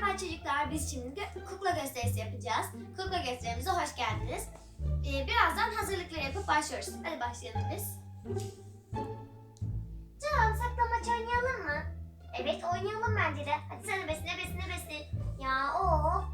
Merhaba çocuklar, biz şimdi kukla gösterisi yapacağız. Kukla gösterimize hoş geldiniz. Ee, birazdan hazırlıkları yapıp başlıyoruz. Hadi başlayalım biz. Can, saklambaç oynayalım mı? Evet, oynayalım bence de. Hadi sen ebesin, ebesin, ebesin. Ya of,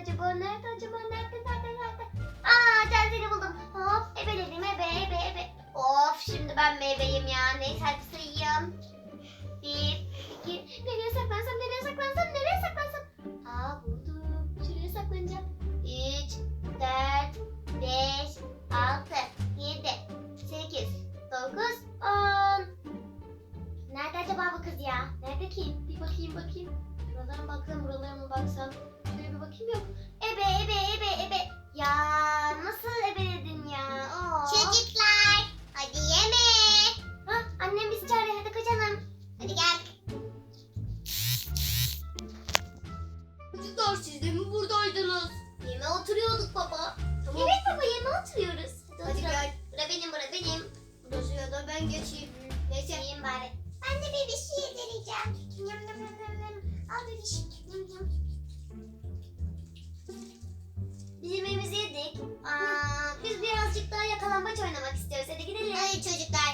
acaba, nerede acaba, nerede nerede, nerede? Aa, Can seni buldum. Hop, ebeledim, ebe, ebe, ebe. Of, şimdi ben mi ebeyim ya? Neyse hadi ben geçeyim. Yiyeyim bari. Ben de bebişi yedireceğim. Yum yum yum yum. Al bebişi. Yum yum. Biz yemeğimizi yedik. Aa, biz birazcık daha yakalambaç oynamak istiyoruz. Hadi gidelim. Hadi çocuklar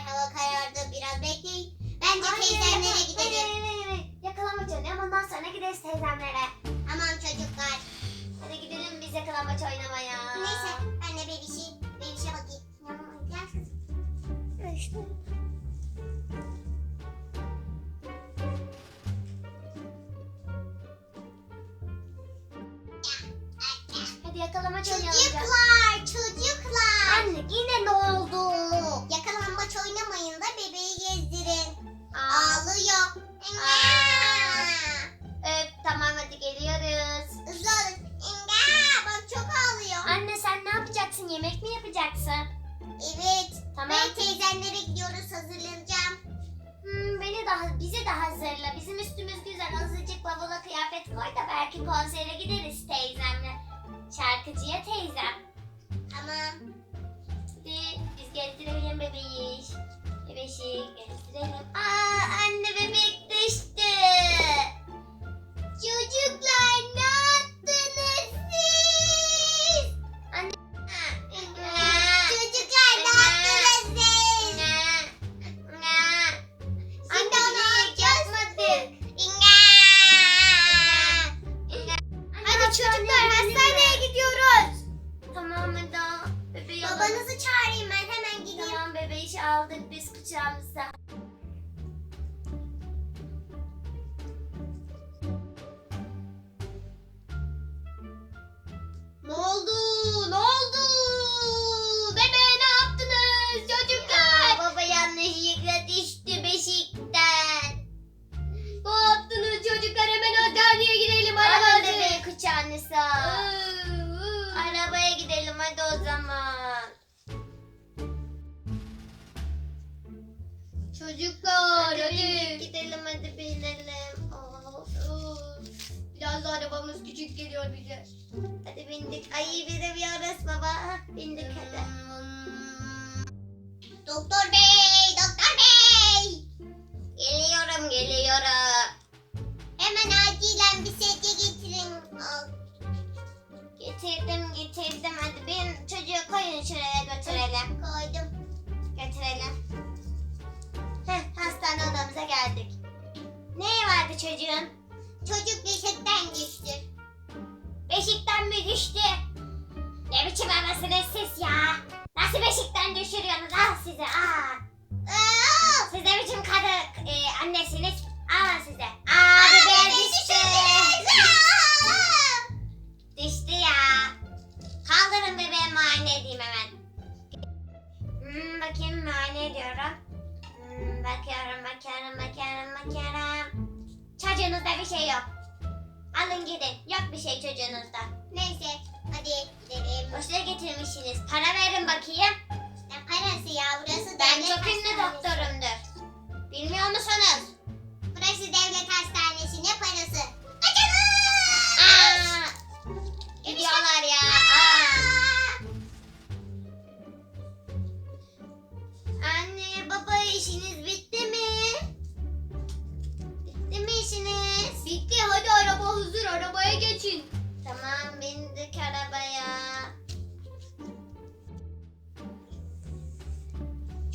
yakalamaç oynayalım. Çocuklar, çocuklar. Anne yine ne oldu? Yakalanmaç oynamayın da bebeği gezdirin. Aa, Ağlıyor. Aa. öp, tamam hadi geliyoruz. Hızlı olun. İnga, bak çok ağlıyor. Anne sen ne yapacaksın? Yemek mi yapacaksın? Evet. Tamam. Ben teyzemlere gidiyoruz hazırlanacağım. Hmm, beni daha bizi de hazırla. Bizim üstümüz güzel. Azıcık bavula kıyafet koy da belki konsere gideriz. Şarkıcıya teyzem. Hadi biz gezdirelim bebeği. Bebeşi gezdirelim. Aa anne bebek düştü. Çocuklar aldık biz kucağımıza. Çocuklar hadi. Gidelim hadi binelim. Of. Biraz da arabamız küçük geliyor bize. Hadi bindik. Ay binemiyoruz baba. Hah, Bindik hadi. Doktor bey, doktor bey. Geliyorum geliyorum. Hemen acilen bir sedye getirin. Al. Getirdim getirdim hadi bin çocuğu koyun şuraya götürelim. Koydum. Götürelim. Heh hastane odamıza geldik. Ne vardı çocuğun? Çocuk beşikten düştü. Beşikten mi düştü? Ne biçim anasınız siz ya? Nasıl beşikten düşürüyorsunuz? Al size. Aa! Siz ne biçim kadın e, annesiniz? Alın size. Aa bebeğe düştü. Aa! yanınızda. Neyse hadi gidelim. Boşuna getirmişsiniz. Para verin bakayım. İşte parası ya burası Ben devlet çok ünlü hastanesi. doktorumdur. Bilmiyor musunuz? Burası devlet hastanesi ne parası? Acınız! Aa, gidiyorlar ya.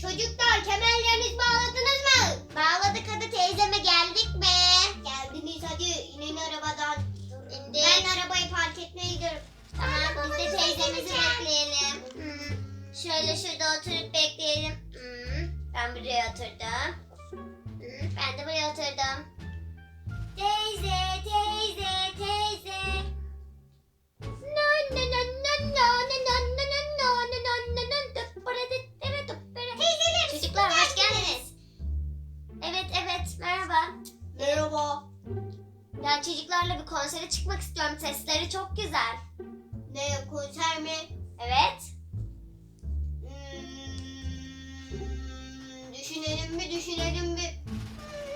Kemerlerinizi bağladınız mı? Bağladık hadi teyzeme geldik mi? Geldiniz hadi inin arabadan. İndik. Ben arabayı park etmeye gidiyorum. Tamam biz de teyzemizi bekleyelim. Hmm. Şöyle şurada oturup bekleyelim. Hmm. Ben buraya oturdum. Hmm. Ben de buraya Merhaba. Ben çocuklarla bir konsere çıkmak istiyorum. Sesleri çok güzel. Ne konser mi? Evet. Hmm, düşünelim mi düşünelim mi?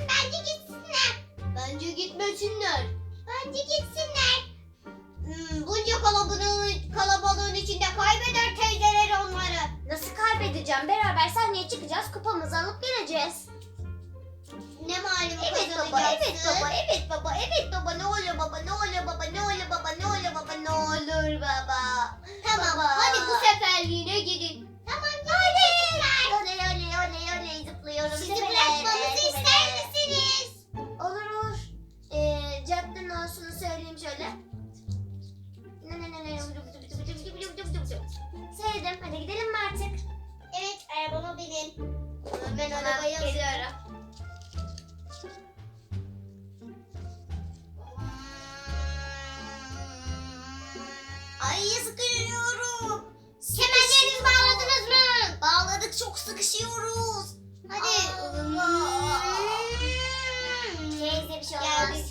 Bence gitsinler. Bence gitmesinler. Bence gitsinler. Hmm, bunca kalabalığın, kalabalığın içinde kaybeder teyzeler onları. Nasıl kaybedeceğim? Beraber sahneye çıkacağız. Kupamızı alıp geleceğiz. Ne malum Evet baba, evet baba, evet baba, evet baba. Ne oluyor baba, ne oluyor baba, ne oluyor baba, ne oluyor baba, ne olur baba. Tamam Baba. hadi bu seferliğine gidin. Tamam Oley, oley, oley, oley, oley zıplıyorum. Sizi bırakmamızı ister misiniz? Olur olur. Ee, cadde nosunu söyleyeyim şöyle. Sevdim. Hadi gidelim mi artık? Evet arabama binin. Ben arabaya geliyorum. Ay sıkışıyorum. Kemerlerinizi bağladınız mı? Bağladık çok sıkışıyoruz. Hadi. Teyze bir şey olmaz. Geldik.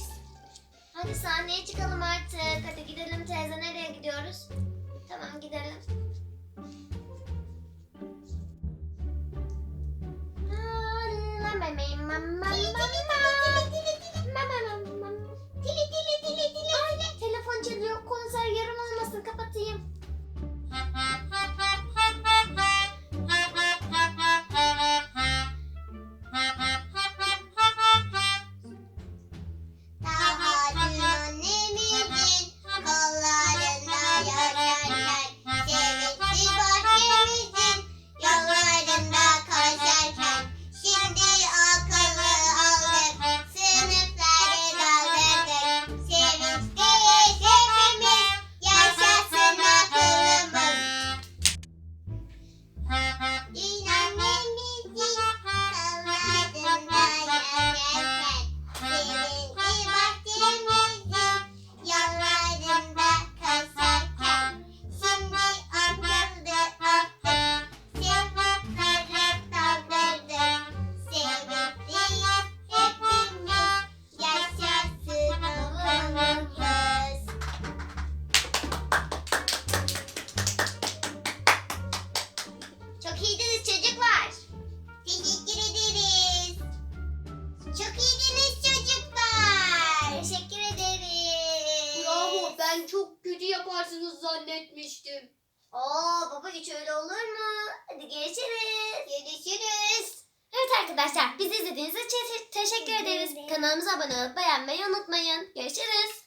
Hadi sahneye çıkalım artık. Hadi gidelim teyze. Nereye gidiyoruz? Tamam gidelim. Ay, ben çok kötü yaparsınız zannetmiştim. Oo baba hiç öyle olur mu? Hadi görüşürüz. Görüşürüz. Evet arkadaşlar bizi izlediğiniz için te- teşekkür ederiz. Kanalımıza abone olup beğenmeyi unutmayın. Görüşürüz.